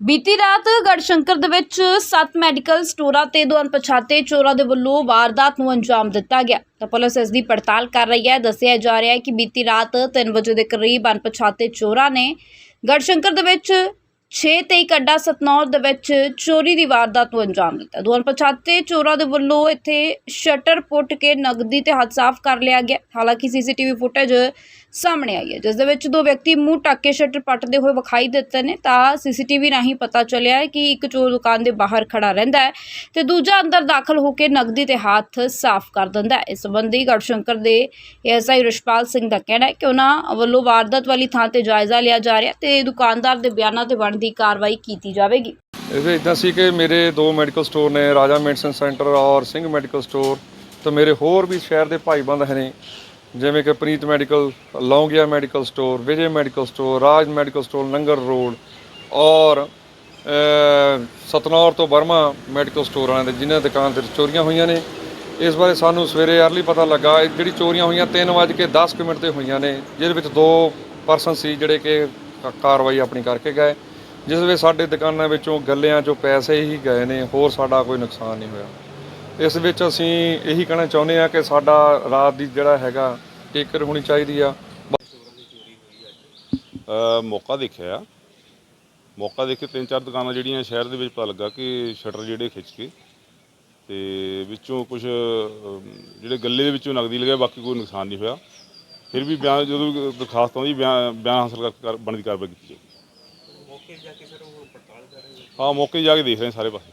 ਬੀਤੀ ਰਾਤ ਗੜਸ਼ੰਕਰ ਦੇ ਵਿੱਚ ਸੱਤ ਮੈਡੀਕਲ ਸਟੋਰਾਂ ਤੇ ਦੋ ਅਣਪਛਾਤੇ ਚੋਰਾਂ ਦੇ ਵੱਲੋਂ ਵਾਰਦਾਤ ਨੂੰ ਅੰਜਾਮ ਦਿੱਤਾ ਗਿਆ। ਤਾਂ ਪੁਲਿਸ ਇਸ ਦੀ ਪੜਤਾਲ ਕਰ ਰਹੀ ਹੈ। ਦੱਸਿਆ ਜਾ ਰਿਹਾ ਹੈ ਕਿ ਬੀਤੀ ਰਾਤ 3 ਵਜੇ ਦੇ ਕਰੀਬ ਅਣਪਛਾਤੇ ਚੋਰਾਂ ਨੇ ਗੜਸ਼ੰਕਰ ਦੇ ਵਿੱਚ 6 ਤੇ ਇੱਕ ਅੱਡਾ ਸਤਨੌਰ ਦੇ ਵਿੱਚ ਚੋਰੀ ਦੀ ਵਾਰਦਾਤ ਨੂੰ ਅੰਜਾਮ ਦਿੱਤਾ। ਦੋ ਪਛਾਤੇ ਚੋਰਾਂ ਦੇ ਵੱਲੋਂ ਇੱਥੇ ਸ਼ਟਰ ਪੁੱਟ ਕੇ ਨਗਦੀ ਤੇ ਹੱਥ ਸਾਫ਼ ਕਰ ਲਿਆ ਗਿਆ। ਹਾਲਾਂਕਿ ਸੀਸੀਟੀਵੀ ਫੁਟੇਜ ਸਾਹਮਣੇ ਆਈ ਹੈ, ਜਿਸ ਦੇ ਵਿੱਚ ਦੋ ਵਿਅਕਤੀ ਮੂੰਹ ਟੱਕ ਕੇ ਸ਼ਟਰ ਪੱਟਦੇ ਹੋਏ ਵਿਖਾਈ ਦਿੱਤੇ ਨੇ। ਤਾਂ ਸੀਸੀਟੀਵੀ ਰਾਹੀਂ ਪਤਾ ਚੱਲਿਆ ਹੈ ਕਿ ਇੱਕ ਚੋਰ ਦੁਕਾਨ ਦੇ ਬਾਹਰ ਖੜਾ ਰਹਿੰਦਾ ਹੈ ਤੇ ਦੂਜਾ ਅੰਦਰ ਦਾਖਲ ਹੋ ਕੇ ਨਗਦੀ ਤੇ ਹੱਥ ਸਾਫ਼ ਕਰ ਦਿੰਦਾ ਹੈ। ਇਸ ਸੰਬੰਧੀ ਗੜਸ਼ੰਕਰ ਦੇ ਐਸਆਈ ਰਿਸ਼ਪਾਲ ਸਿੰਘ ਦਾ ਕਹਿਣਾ ਹੈ ਕਿ ਉਹਨਾਂ ਵੱਲੋਂ ਵਾਰਦਾਤ ਵਾਲੀ ਥਾਂ ਤੇ ਜਾਇਜ਼ਾ ਲਿਆ ਜਾ ਰਿਹਾ ਤੇ ਦੁਕਾਨਦਾਰ ਦੇ ਬਿਆਨਾਂ ਤੇ ਦੀ ਕਾਰਵਾਈ ਕੀਤੀ ਜਾਵੇਗੀ। ਇਹਦੇ ਇਦਾਂ ਸੀ ਕਿ ਮੇਰੇ ਦੋ ਮੈਡੀਕਲ ਸਟੋਰ ਨੇ, ਰਾਜਾ ਮੈਡੀਸਨ ਸੈਂਟਰ ਔਰ ਸਿੰਘ ਮੈਡੀਕਲ ਸਟੋਰ ਤੇ ਮੇਰੇ ਹੋਰ ਵੀ ਸ਼ਹਿਰ ਦੇ ਭਾਈਬੰਦ ਨੇ, ਜਿਵੇਂ ਕਿ Preet medical Longia medical store Vijay medical store Raj medical store Langar road ਔਰ ਸਤਨੌਰ ਤੋਂ ਬਰਮਾ ਮੈਡੀਕਲ ਸਟੋਰ ਵਾਲਿਆਂ ਦੇ, ਜਿਨ੍ਹਾਂ ਦੁਕਾਨ ਤੇ ਚੋਰੀਆਂ ਹੋਈਆਂ ਨੇ। ਇਸ ਬਾਰੇ ਸਾਨੂੰ ਸਵੇਰੇ ਅਰਲੀ ਪਤਾ ਲੱਗਾ ਜਿਹੜੀ ਚੋਰੀਆਂ ਹੋਈਆਂ 3:10 ਕੁ ਮਿੰਟ ਤੇ ਹੋਈਆਂ ਨੇ, ਜਿਹਦੇ ਵਿੱਚ ਦੋ ਪਰਸਨ ਸੀ ਜਿਹੜੇ ਕਿ, ਕਾਰਵਾਈ ਆਪਣੀ ਕਰਕੇ ਗਏ। ਜਿਸ ਵਿੱਚ ਸਾਡੇ ਦੁਕਾਨਾਂ ਵਿੱਚੋਂ ਗੱਲਿਆਂ ਚੋਂ ਪੈਸੇ ਹੀ ਗਏ ਨੇ ਹੋਰ ਸਾਡਾ ਕੋਈ ਨੁਕਸਾਨ ਨਹੀਂ ਹੋਇਆ। ਇਸ ਵਿੱਚ ਅਸੀਂ ਇਹੀ ਕਹਿਣਾ ਚਾਹੁੰਦੇ ਆ ਕਿ ਸਾਡਾ ਰਾਤ ਦੀ ਜਿਹੜਾ ਹੈਗਾ ਟੇਕਰ ਹੋਣੀ ਚਾਹੀਦੀ ਆ। ਅ, ਮੌਕਾ ਦੇਖਿਆ। ਆ ਮੌਕਾ ਦੇਖ ਕੇ ਤਿੰਨ ਚਾਰ ਦੁਕਾਨਾਂ ਜਿਹੜੀਆਂ ਸ਼ਹਿਰ ਦੇ ਵਿੱਚ ਪਤਾ ਲੱਗਾ ਕਿ ਸ਼ਟਰ ਜਿਹੜੇ ਖਿੱਚ ਕੇ ਤੇ ਵਿੱਚੋਂ ਕੁਝ ਜਿਹੜੇ ਗੱਲੇ ਦੇ ਵਿੱਚੋਂ ਨਗਦੀ ਲਗਿਆ ਬਾਕੀ ਕੋਈ ਨੁਕਸਾਨ ਨਹੀਂ ਹੋਇਆ। ਫਿਰ ਵੀ ਬਿਆਨ ਜਦੋਂ ਵੀ ਦਰਖਾਸਤ ਆਉਂਦੀ ਬਿਆਨ ਬਿਆਨ ਹਾਸਲ ਕਰਕੇ ਕਰ- ਬਣਦੀ ਕਾਰਵਾਈ ਕੀਤੀ ਜਾਏਗੀ ਹਾਂ ਮੌਕੇ ਜਾ ਕੇ ਦੇਖ ਰਹੇ ਹਾਂ ਸਾਰੇ ਪਾਸੇ।